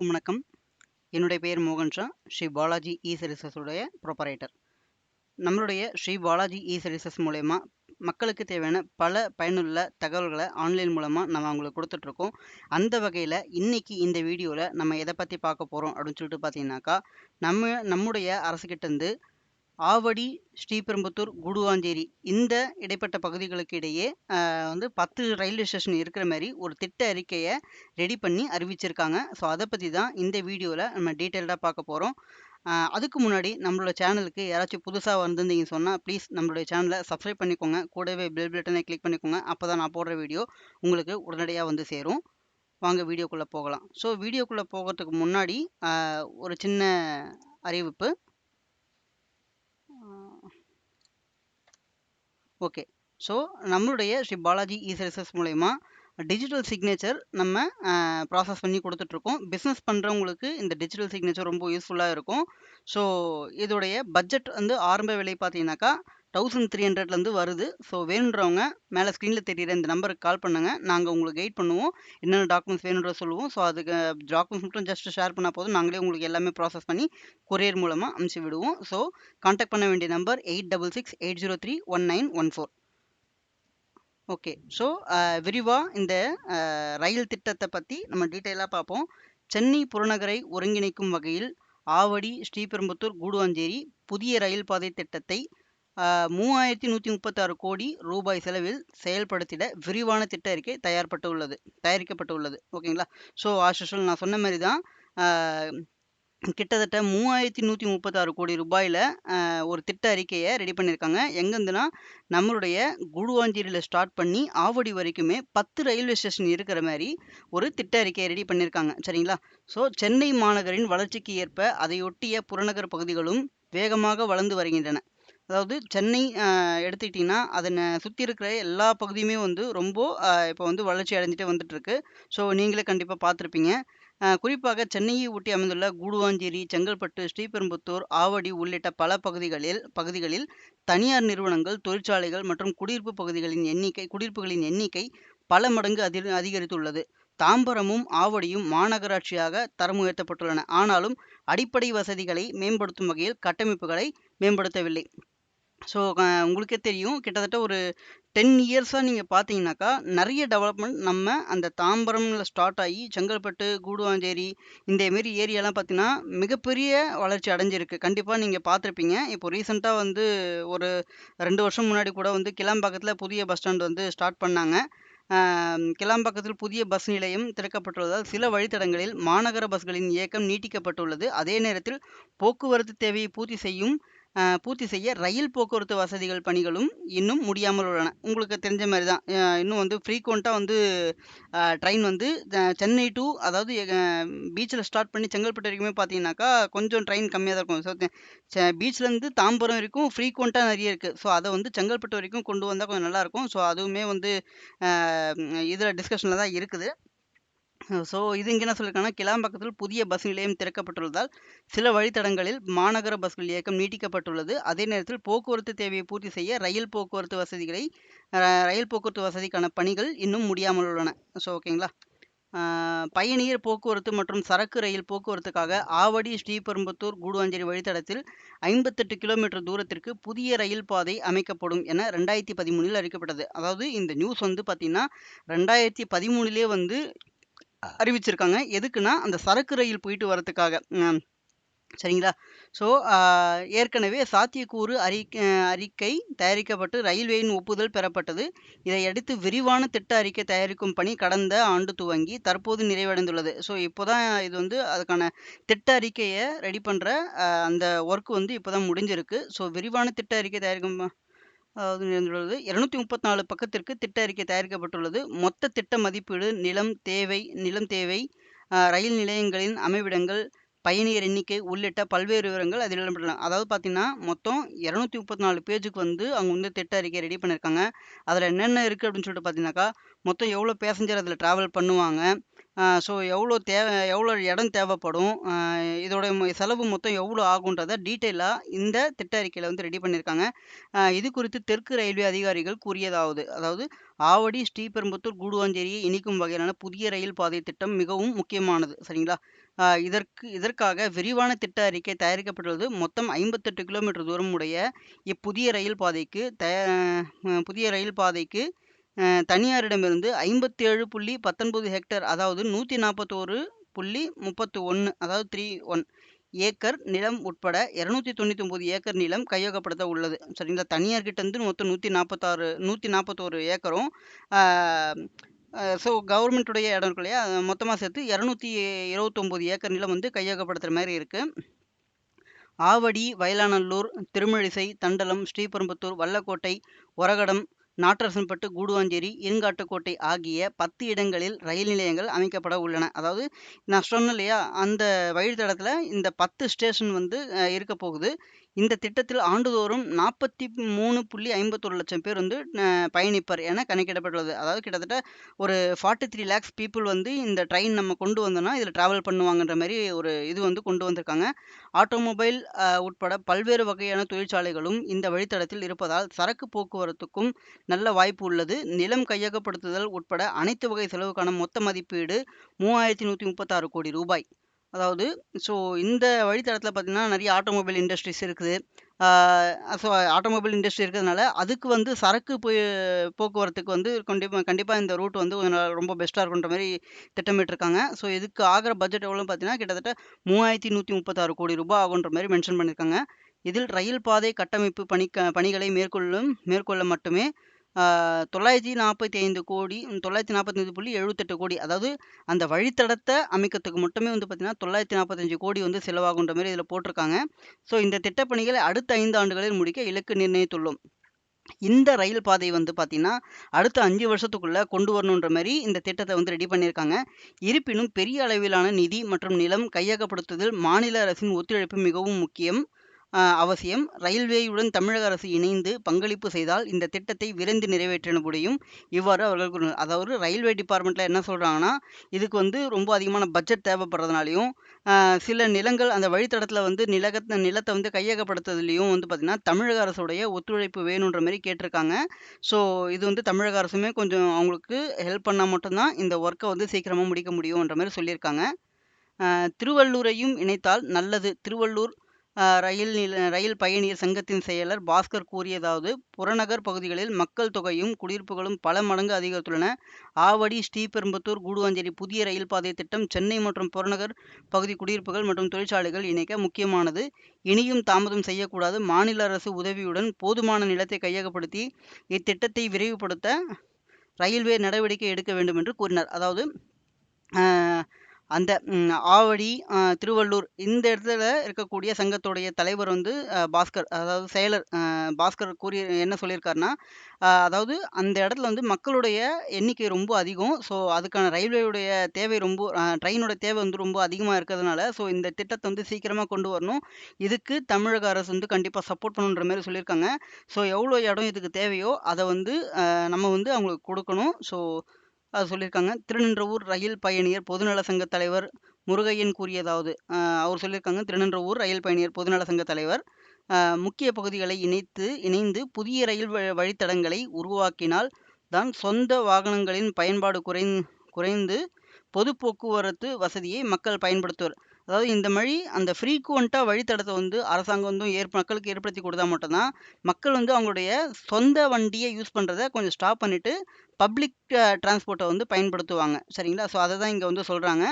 வணக்கம். என்னுடைய பெயர் மோகன் ஷா. ஸ்ரீ பாலாஜி இ சர்வீசஸுடைய ப்ரொப்பரேட்டர் நம்மளுடைய ஸ்ரீ பாலாஜி இ சர்வீசஸ் மூலயமா மக்களுக்கு தேவையான பல பயனுள்ள தகவல்களை ஆன்லைன் மூலமாக நம்ம அவங்களுக்கு கொடுத்துட்ருக்கோம் அந்த வகையில் இன்றைக்கி இந்த வீடியோவில் நம்ம எதை பற்றி பார்க்க போகிறோம் அப்படின்னு சொல்லிட்டு பார்த்தீங்கன்னாக்கா, நம்ம நம்முடைய அரசுக்கிட்டேருந்து ஆவடி, ஸ்ரீபெரும்புத்தூர், கூடுவாஞ்சேரி இந்த இடைப்பட்ட பகுதிகளுக்கு இடையே வந்து 10 ரயில்வே ஸ்டேஷன் இருக்கிற மாதிரி ஒரு திட்ட அறிக்கையை ரெடி பண்ணி அறிவிச்சிருக்காங்க. ஸோ அதை பற்றி தான் இந்த வீடியோவில் நம்ம டீட்டெயில்டாக பார்க்க போகிறோம் அதுக்கு முன்னாடி நம்மளோட சேனலுக்கு யாராச்சும் புதுசாக வந்திருந்தீங்கன்னு சொன்னால் ப்ளீஸ் நம்மளுடைய சேனலை சப்ஸ்கிரைப் பண்ணிக்கோங்க. கூடவே பெல் பட்டனை கிளிக் பண்ணிக்கோங்க. அப்போ தான் நான் போடுற வீடியோ உங்களுக்கு உடனடியாக வந்து சேரும். வாங்க வீடியோக்குள்ளே போகலாம். ஸோ வீடியோக்குள்ளே போகிறதுக்கு முன்னாடி ஒரு சின்ன அறிவிப்பு. ஓகே. ஸோ நம்மளுடைய ஸ்ரீ பாலாஜி இ மூலயமா டிஜிட்டல் சிக்னேச்சர் நம்ம ப்ராசஸ் பண்ணி கொடுத்துட்ருக்கோம் பிஸ்னஸ் பண்ணுறவங்களுக்கு இந்த டிஜிட்டல் சிக்னேச்சர் ரொம்ப யூஸ்ஃபுல்லாக இருக்கும். ஸோ இதோடைய பட்ஜெட் வந்து ஆரம்ப விலை பார்த்தீங்கன்னாக்கா, 1300லேருந்து வருது. ஸோ வேணுன்றவங்க மேலே ஸ்க்ரீனில் தெரியிற இந்த நம்பருக்கு கால் பண்ணுங்கள் நாங்கள் உங்களுக்கு கைட் பண்ணுவோம். என்னென்ன டாக்குமெண்ட்ஸ் வேணுன்ற சொல்லுவோம். ஸோ அதுக்கு டாக்குமெண்ட்ஸ் மட்டும் ஜஸ்ட் ஷேர் பண்ணால் போதும். நாங்களே உங்களுக்கு எல்லாமே ப்ராசஸ் பண்ணி கொரியர் மூலமாக அனுப்பிச்சு விடுவோம். ஸோ கான்டாக்ட் பண்ண வேண்டிய நம்பர் 8668031914. ஓகே. ஸோ விரிவாக விரிவா இந்த ரயில் திட்டத்தை பற்றி நம்ம டீட்டெயிலாக பார்ப்போம். சென்னை புறநகரை ஒருங்கிணைக்கும் வகையில் ஆவடி, ஸ்ரீபெரும்புத்தூர், கூடுவாஞ்சேரி புதிய ரயில் பாதை திட்டத்தை மூவாயிரத்து நூற்றி முப்பத்தாறு கோடி ரூபாய் செலவில் செயல்படுத்திட விரிவான திட்ட அறிக்கை தயார்பட்டு உள்ளது தயாரிக்கப்பட்டு உள்ளது ஓகேங்களா? ஸோ ஆஸ் நான் சொன்ன மாதிரி தான் கிட்டத்தட்ட மூவாயிரத்தி நூற்றி முப்பத்தாறு கோடி ரூபாயில் ஒரு திட்ட அறிக்கையை ரெடி பண்ணியிருக்காங்க. எங்கேருந்துன்னா, நம்மளுடைய குடுவாஞ்சேரியில் ஸ்டார்ட் பண்ணி ஆவடி வரைக்குமே 10 ரயில்வே ஸ்டேஷன் இருக்கிற மாதிரி ஒரு திட்ட அறிக்கையை ரெடி பண்ணியிருக்காங்க. சரிங்களா? ஸோ சென்னை மாநகரின் வளர்ச்சிக்கு ஏற்ப அதையொட்டிய புறநகர் பகுதிகளும் வேகமாக வளர்ந்து வருகின்றன. அதாவது சென்னை எடுத்துக்கிட்டிங்கன்னா அதனை சுற்றி இருக்கிற எல்லா பகுதியுமே வந்து ரொம்ப இப்போ வந்து வளர்ச்சி அடைஞ்சிட்டே வந்துட்டுருக்கு. ஸோ நீங்களே கண்டிப்பாக பார்த்துருப்பீங்க. குறிப்பாக சென்னையை ஒட்டி அமைந்துள்ள கூடுவாஞ்சேரி, செங்கல்பட்டு, ஸ்ரீபெரும்புத்தூர், ஆவடி உள்ளிட்ட பல பகுதிகளில் பகுதிகளில் தனியார் நிறுவனங்கள், தொழிற்சாலைகள் மற்றும் குடியிருப்பு பகுதிகளின் எண்ணிக்கை குடியிருப்புகளின் எண்ணிக்கை பல மடங்கு அதி அதிகரித்துள்ளது. தாம்பரமும், ஆவடியும் மாநகராட்சியாக தரம் உயர்த்தப்பட்டுள்ளன. ஆனாலும் அடிப்படை வசதிகளை மேம்படுத்தும் வகையில் கட்டமைப்புகளை மேம்படுத்தவில்லை. ஸோ உங்களுக்கே தெரியும். கிட்டத்தட்ட ஒரு டென் இயர்ஸாக நீங்கள் பார்த்தீங்கன்னாக்கா, நிறைய டெவலப்மெண்ட் நம்ம அந்த தாம்பரமில் ஸ்டார்ட் ஆகி செங்கல்பட்டு, கூடுவாஞ்சேரி இந்த மாரி ஏரியாலாம் பார்த்தீங்கன்னா, மிகப்பெரிய வளர்ச்சி அடைஞ்சிருக்கு. கண்டிப்பாக நீங்கள் பார்த்துருப்பீங்க. இப்போ ரீசெண்டாக வந்து ஒரு ரெண்டு வருஷம் முன்னாடி கூட வந்து கிளாம்பாக்கத்தில் புதிய பஸ் ஸ்டாண்ட் வந்து ஸ்டார்ட் பண்ணாங்க. கிளாம்பாக்கத்தில் புதிய பஸ் நிலையம் திறக்கப்பட்டுள்ளதால் சில வழித்தடங்களில் மாநகர பஸ்களின் இயக்கம் நீட்டிக்கப்பட்டுள்ளது. அதே நேரத்தில் போக்குவரத்து தேவையை பூர்த்தி செய்யும் பூர்த்தி செய்ய ரயில் போக்குவரத்து வசதிகள் பணிகளும் இன்னும் முடியாமல் உள்ளன. உங்களுக்கு தெரிஞ்ச மாதிரி தான். இன்னும் வந்து ஃப்ரீக்வெண்ட்டாக வந்து ட்ரெயின் வந்து சென்னை டூ அதாவது எ ஸ்டார்ட் பண்ணி செங்கல்பட்டு வரைக்குமே பார்த்தீங்கன்னாக்கா, கொஞ்சம் ட்ரெயின் கம்மியாக தான் இருக்கும். ஸோ பீச்லேருந்து தாம்பரம் வரைக்கும் ஃப்ரீக்வெண்ட்டாக நிறைய இருக்குது ஸோ அதை வந்து செங்கல்பட்டு வரைக்கும் கொண்டு வந்தால் கொஞ்சம் நல்லாயிருக்கும். ஸோ அதுவுமே வந்து இதில் டிஸ்கஷனில் தான் இருக்குது. ஸோ இது இங்கே என்ன சொல்லியிருக்காங்கன்னா, கிளாம்பாக்கத்தில் புதிய பஸ் நிலையம் திறக்கப்பட்டுள்ளதால் சில வழித்தடங்களில் மாநகர பஸ்கள் இயக்கம் நீட்டிக்கப்பட்டுள்ளது. அதே நேரத்தில் போக்குவரத்து தேவையை பூர்த்தி செய்ய ரயில் போக்குவரத்து வசதிகளை ரயில் போக்குவரத்து வசதிக்கான பணிகள் இன்னும் முடியாமல் உள்ளன. ஸோ ஓகேங்களா? பயணியர் போக்குவரத்து மற்றும் சரக்கு ரயில் போக்குவரத்துக்காக ஆவடி, ஸ்ரீபெரும்புத்தூர், கூடுவாஞ்சேரி வழித்தடத்தில் 58 கிலோமீட்டர் தூரத்திற்கு புதிய ரயில் பாதை அமைக்கப்படும் என 2013ல் அறிவிக்கப்பட்டது. அதாவது இந்த நியூஸ் வந்து பார்த்தீங்கன்னா, 2013லேயே வந்து அறிவிச்சிருக்காங்க. எதுக்குன்னா, அந்த சரக்கு ரயில் போயிட்டு வரதுக்காக. சரிங்களா? ஸோ ஏற்கனவே சாத்தியக்கூறு அறிக்கை அறிக்கை தயாரிக்கப்பட்டு ரயில்வேயின் ஒப்புதல் பெறப்பட்டது. இதையடுத்து விரிவான திட்ட அறிக்கை தயாரிக்கும் பணி கடந்த ஆண்டு துவங்கி தற்போது நிறைவடைந்துள்ளது. ஸோ இப்போ தான் இது வந்து அதுக்கான திட்ட அறிக்கையை ரெடி பண்ணுற அந்த ஒர்க் வந்து இப்போ தான் முடிஞ்சிருக்கு. ஸோ விரிவான திட்ட அறிக்கை தயாரிக்கும் அதாவது நிறைவடைந்துள்ளது. 234 பக்கத்திற்கு திட்ட அறிக்கை தயாரிக்கப்பட்டுள்ளது. மொத்த திட்ட மதிப்பீடு, நிலம் தேவை நிலம் தேவை, ரயில் நிலையங்களின் அமைவிடங்கள், பயணியர் எண்ணிக்கை உள்ளிட்ட பல்வேறு விவரங்கள் அதில் இடம்பெற்றன அதாவது பார்த்தீங்கன்னா, மொத்தம் 234 பேஜுக்கு வந்து அவங்க வந்து திட்ட அறிக்கை ரெடி பண்ணியிருக்காங்க. அதில் என்னென்ன இருக்குது அப்படின்னு சொல்லிட்டு பார்த்தீங்கன்னாக்கா, மொத்தம் எவ்வளோ பேசஞ்சர் அதில் ட்ராவல் பண்ணுவாங்க, ஸோ எவ்வளோ தேவை எவ்வளோ இடம் தேவைப்படும், அ செலவு மொத்தம் எவ்வளோ ஆகுன்றதை டீட்டெயிலாக இந்த திட்ட அறிக்கையில் வந்து ரெடி பண்ணியிருக்காங்க. இது குறித்து தெற்கு ரயில்வே அதிகாரிகள் கூறியதாவது அதாவது ஆவடி, ஸ்ரீபெரும்புத்தூர், கூடுவாஞ்சேரியை இணைக்கும் வகையிலான புதிய ரயில் பாதை திட்டம் மிகவும் முக்கியமானது. சரிங்களா? இதற்கு இதற்காக விரிவான திட்ட அறிக்கை தயாரிக்கப்பட்டுள்ளது. மொத்தம் 58 கிலோமீட்டர் தூரம் உடைய இப்புதிய ரயில் பாதைக்கு தயா புதிய ரயில் பாதைக்கு தனியாரிடமிருந்து ஐம்பத்தேழு புள்ளி பத்தொன்பது ஹெக்டர் அதாவது நூற்றி நாற்பத்தோரு புள்ளி முப்பத்து ஒன்று அதாவது த்ரீ ஒன் ஏக்கர் நிலம் உட்பட இரநூத்தி தொண்ணூற்றி ஏக்கர் நிலம் கையகப்படுத்த உள்ளது. சரிங்களா தனியார்கிட்டேருந்து மொத்தம் நூற்றி நாற்பத்தாறு நூற்றி நாற்பத்தோரு ஏக்கரும் ஸோ கவர்மெண்ட்டுடைய இடம் இருக்கு இல்லையா? மொத்தமாக சேர்த்து இரநூத்தி இருபத்தொம்போது ஏக்கர் நிலம் வந்து கையகப்படுத்துகிற மாதிரி இருக்குது ஆவடி வயலானல்லூர் திருமழிசை தண்டலம் ஸ்ரீபெரும்புத்தூர் வல்லக்கோட்டை ஒரகடம் நாட்டரசன்பட்டு, கூடுவாஞ்சேரி, இருங்காட்டுக்கோட்டை ஆகிய 10 இடங்களில் ரயில் நிலையங்கள் அமைக்கப்பட உள்ளன. அதாவது நான் சொன்னேன் இல்லையா? அந்த வழித்தடத்துல இந்த 10 ஸ்டேஷன் வந்து இருக்க போகுது. இந்த திட்டத்தில் ஆண்டுதோறும் 43.51 லட்சம் பேர் வந்து பயணிப்பர் என கணக்கிடப்பட்டுள்ளது. அதாவது கிட்டத்தட்ட ஒரு 43 லேக்ஸ் பீப்புள் வந்து இந்த ட்ரெயின் நம்ம கொண்டு வந்தோம்னா, இதில் ட்ராவல் பண்ணுவாங்கன்ற மாதிரி ஒரு இது வந்து கொண்டு வந்திருக்காங்க. ஆட்டோமொபைல் உட்பட பல்வேறு வகையான தொழிற்சாலைகளும் இந்த வழித்தடத்தில் இருப்பதால் சரக்கு போக்குவரத்துக்கும் நல்ல வாய்ப்பு உள்ளது. நிலம் கையகப்படுத்துதல் உட்பட அனைத்து வகை செலவுக்கான மொத்த மதிப்பீடு மூவாயிரத்து நூற்றி முப்பத்தாறு கோடி ரூபாய். அதாவது ஸோ இந்த வழித்தடத்தில் பார்த்திங்கன்னா நிறைய ஆட்டோமொபைல் இண்டஸ்ட்ரீஸ் இருக்குது. ஸோ ஆட்டோமொபைல் இண்டஸ்ட்ரி இருக்கிறதுனால, அதுக்கு வந்து சரக்கு போய் போக்குவரத்துக்கு வந்து கண்டிப்பாக கண்டிப்பாக இந்த ரூட் வந்து ரொம்ப பெஸ்ட்டாக இருக்குன்ற மாதிரி திட்டமிட்டிருக்காங்க ஸோ இதுக்கு ஆகிற பட்ஜெட் எவ்வளோன்னு பார்த்தீங்கன்னா, கிட்டத்தட்ட மூவாயிரத்தி நூற்றி முப்பத்தாறு கோடி ரூபாய் ஆகுன்ற மாதிரி மென்ஷன் பண்ணியிருக்காங்க. இதில் ரயில் பாதை கட்டமைப்பு பணிக்க பணிகளை மேற்கொள்ளும் மேற்கொள்ள மட்டுமே தொள்ளாயிரத்தி நாற்பத்தி ஐந்து கோடி 945.78 கோடி அதாவது அந்த வழித்தடத்தை அமைக்கிறதுக்கு மட்டுமே வந்து பார்த்தீங்கன்னா, 945 கோடி வந்து செலவாகுன்ற மாதிரி இதில் போட்டிருக்காங்க. ஸோ இந்த திட்டப்பணிகளை அடுத்த ஐந்து ஆண்டுகளில் முடிக்க இலக்கு நிர்ணயித்துள்ளோம். இந்த ரயில் பாதை வந்து பார்த்தீங்கன்னா, அடுத்த அஞ்சு வருஷத்துக்குள்ள கொண்டு வரணுன்ற மாதிரி இந்த திட்டத்தை வந்து ரெடி பண்ணியிருக்காங்க. இருப்பினும் பெரிய அளவிலான நிதி மற்றும் நிலம் கையகப்படுத்துதல் மாநில அரசின் ஒத்துழைப்பு மிகவும் முக்கியம் அவசியம். ரயில்வேயுடன் தமிழக அரசு இணைந்து பங்களிப்பு செய்தால் இந்த திட்டத்தை விரைந்து நிறைவேற்ற முடியும். இவ்வாறு அவர்கள் கூறினர். அதாவது ரயில்வே டிபார்ட்மெண்ட்ல என்ன சொல்றாங்கன்னா, இதுக்கு வந்து ரொம்ப அதிகமான பட்ஜெட் தேவைப்படுறதுனாலையும் சில நிலங்கள் அந்த வழித்தடத்துல வந்து நிலகத் நிலத்தை வந்து கையகப்படுத்துறதுலையும் வந்து பார்த்தீங்கன்னா, தமிழக அரசுடைய ஒத்துழைப்பு வேணுன்ற மாதிரி கேட்டிருக்காங்க. ஸோ இது வந்து தமிழக அரசுமே கொஞ்சம் அவங்களுக்கு ஹெல்ப் பண்ணால் மட்டும்தான் இந்த ஒர்க்கை வந்து சீக்கிரமாக முடிக்க முடியும்ன்ற மாதிரி சொல்லியிருக்காங்க. திருவள்ளூரையும் இணைத்தால் நல்லது திருவள்ளூர் ரயில் நில ரயில் பயணியர் சங்கத்தின் செயலர் பாஸ்கர் கூறியதாவது புறநகர் பகுதிகளில் மக்கள் தொகையும், குடியிருப்புகளும் பல மடங்கு அதிகரித்துள்ளன. ஆவடி, ஸ்ரீபெரும்புத்தூர், கூடுவாஞ்சேரி புதிய ரயில் பாதை திட்டம் சென்னை மற்றும் புறநகர் பகுதி குடியிருப்புகள் மற்றும் தொழிற்சாலைகள் இணைக்க முக்கியமானது. இனியும் தாமதம் செய்யக்கூடாது. மாநில அரசு உதவியுடன் போதுமான நிலத்தை கையகப்படுத்தி இத்திட்டத்தை விரைவுபடுத்த ரயில்வே நடவடிக்கை எடுக்க வேண்டும் என்று கூறினார். அதாவது அந்த ஆவடி, திருவள்ளூர் இந்த இடத்துல இருக்கக்கூடிய சங்கத்துடைய தலைவர் வந்து பாஸ்கர் அதாவது செயலர் பாஸ்கர் கூறி என்ன சொல்லியிருக்காருன்னா, அதாவது அந்த இடத்துல வந்து மக்களுடைய எண்ணிக்கை ரொம்ப அதிகம். ஸோ அதுக்கான ரயில்வேயுடைய தேவை ரொம்ப ட்ரெயினோட தேவை வந்து ரொம்ப அதிகமாக இருக்கிறதுனால, ஸோ இந்த திட்டத்தை வந்து சீக்கிரமாக கொண்டு வரணும். இதுக்கு தமிழக அரசு வந்து கண்டிப்பாக சப்போர்ட் பண்ணணுன்ற மாதிரி சொல்லியிருக்காங்க. ஸோ எவ்வளோ இடம் இதுக்கு தேவையோ, அதை வந்து நம்ம வந்து அவங்களுக்கு கொடுக்கணும் ஸோ அது சொல்லியிருக்காங்க. திருநின்றவூர் ரயில் பயணியர் பொதுநல சங்க தலைவர் முருகையன் கூறியதாவது அவர் சொல்லியிருக்காங்க. திருநின்றவூர் ரயில் பயணியர் பொதுநல சங்க தலைவர். முக்கிய பகுதிகளை இணைத்து இணைந்து புதிய ரயில் வழித்தடங்களை உருவாக்கினால் தான் சொந்த வாகனங்களின் பயன்பாடு குறைந் குறைந்து பொது போக்குவரத்து வசதியை மக்கள் பயன்படுத்துவர். அதாவது இந்த மாதிரி அந்த ஃப்ரீக்குவெண்ட்டாக வழித்தடத்தை வந்து அரசாங்கம் வந்து ஏற் மக்களுக்கு ஏற்படுத்தி கொடுத்தா மட்டும்தான் மக்கள் வந்து அவங்களுடைய சொந்த வண்டியை யூஸ் பண்ணுறத கொஞ்சம் ஸ்டாப் பண்ணிவிட்டு பப்ளிக் டிரான்ஸ்போர்ட்டை வந்து பயன்படுத்துவாங்க. சரிங்களா? ஸோ அதை தான் இங்கே வந்து சொல்கிறாங்க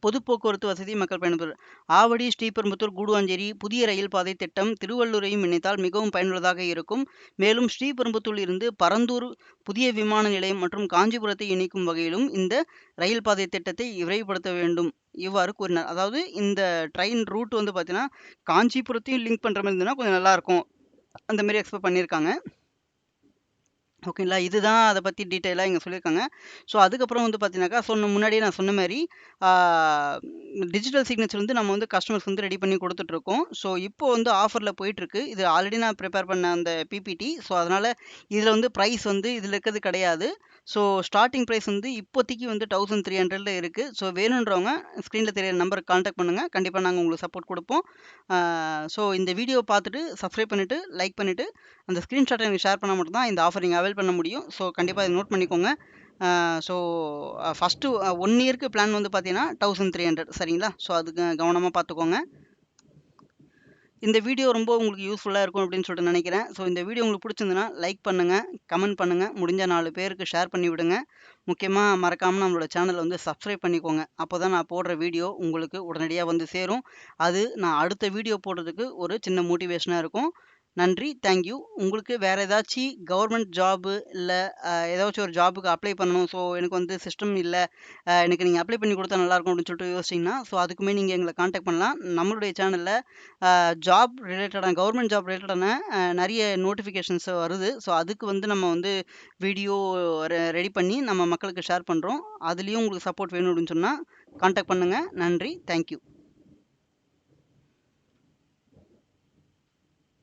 பொது போக்குவரத்து வசதி மக்கள் பயன்பெறுவர். ஆவடி, ஸ்ரீபெரும்புத்தூர், கூடுவாஞ்சேரி புதிய ரயில் பாதை திட்டம் திருவள்ளூரையும் இணைத்தால் மிகவும் பயனுள்ளதாக இருக்கும். மேலும் ஸ்ரீபெரும்புத்தூரில் இருந்து பரந்தூர் புதிய விமான நிலையம் மற்றும் காஞ்சிபுரத்தை இணைக்கும் வகையிலும் இந்த ரயில் பாதை திட்டத்தை விரைவுபடுத்த வேண்டும். இவ்வாறு கூறினார். அதாவது இந்த ட்ரெயின் ரூட் வந்து பார்த்தீங்கன்னா, காஞ்சிபுரத்தையும் லிங்க் பண்ணுற மாதிரி இருந்ததுன்னா கொஞ்சம் நல்லாயிருக்கும் அந்த மாரி எக்ஸ்பெக்ட் பண்ணியிருக்காங்க. ஓகேங்களா? இதுதான் அதை பற்றி டீட்டெயிலாக இங்கே சொல்லியிருக்காங்க. ஸோ அதுக்கப்புறம் வந்து பார்த்தீங்கன்னாக்கா, சொன்ன முன்னாடியே நான் சொன்ன மாதிரி டிஜிட்டல் சிக்னேச்சர் வந்து நம்ம வந்து கஸ்டமர்ஸ் வந்து ரெடி பண்ணி கொடுத்துட்ருக்கோம் ஸோ இப்போ வந்து ஆஃபரில் போயிட்டுருக்கு. இது ஆல்ரெடி நான் ப்ரிப்பேர் பண்ண அந்த பிபிடி. ஸோ அதனால் இதில் வந்து ப்ரைஸ் வந்து இதில் இருக்கிறது கிடையாது. ஸோ ஸ்டார்டிங் ப்ரைஸ் வந்து இப்போதைக்கு வந்து தௌசண்ட் த்ரீ ஹண்ட்ரடில் இருக்குது ஸோ வேணுன்றவங்க ஸ்க்ரீனில் தெரியிற நம்பருக்கு காண்டாக்ட் பண்ணுங்கள் கண்டிப்பாக நாங்கள் உங்களுக்கு சப்போர்ட் கொடுப்போம் ஸோ இந்த வீடியோ பார்த்துட்டு சப்ஸ்கிரைப் பண்ணிவிட்டு லைக் பண்ணிட்டு, அந்த ஸ்க்ரீன்ஷாட்டை எனக்கு ஷேர் பண்ணால் மட்டும் தான் இந்த ஆஃபர் நீங்கள் அவைல் பண்ண முடியும். ஸோ கண்டிப்பாக இதை நோட் பண்ணிக்கோங்க. ஸோ ஃபஸ்ட்டு ஒன் இயருக்கு பிளான் வந்து பார்த்தீங்கன்னா தௌசண்ட் த்ரீ ஹண்ட்ரட் சரிங்களா? ஸோ அதுக்கு கவனமாக பார்த்துக்கோங்க இந்த வீடியோ ரொம்ப உங்களுக்கு யூஸ்ஃபுல்லாக இருக்கும் அப்படின்னு சொல்லிட்டு நினைக்கிறேன். ஸோ இந்த வீடியோ உங்களுக்கு பிடிச்சிருந்துன்னா லைக் பண்ணுங்கள் கமெண்ட் பண்ணுங்கள் முடிஞ்ச நாலு பேருக்கு ஷேர் பண்ணி விடுங்க. முக்கியமாக மறக்காமல் நம்மளோட சேனலை வந்து சப்ஸ்கிரைப் பண்ணிக்கோங்க. அப்போ தான் நான் போடுற வீடியோ உங்களுக்கு உடனடியாக வந்து சேரும். அது நான் அடுத்த வீடியோ போடுறதுக்கு ஒரு சின்ன மோட்டிவேஷனாக இருக்கும். நன்றி. தேங்க்யூ உங்களுக்கு வேறு ஏதாச்சும் கவர்மெண்ட் ஜாபு இல்லை ஏதாச்சும் ஒரு ஜாபுக்கு அப்ளை பண்ணணும். ஸோ எனக்கு வந்து சிஸ்டம் இல்லை. எனக்கு நீங்கள் அப்ளை பண்ணி கொடுத்தா நல்லாயிருக்கும் அப்படின்னு சொல்லிட்டு யோசிச்சிங்கன்னா ஸோ அதுக்குமே நீங்கள் எங்களை காண்டாக்ட் பண்ணலாம். நம்மளுடைய சேனலில் ஜாப் ரிலேட்டடான கவர்மெண்ட் ஜாப் ரிலேட்டடான நிறைய நோட்டிஃபிகேஷன்ஸ் வருது. ஸோ அதுக்கு வந்து நம்ம வந்து வீடியோ ரெடி பண்ணி நம்ம மக்களுக்கு ஷேர் பண்ணுறோம் அதுலேயும் உங்களுக்கு சப்போர்ட் வேணும் அப்படின்னு சொன்னால் காண்டாக்ட் பண்ணுங்கள் நன்றி. தேங்க்யூ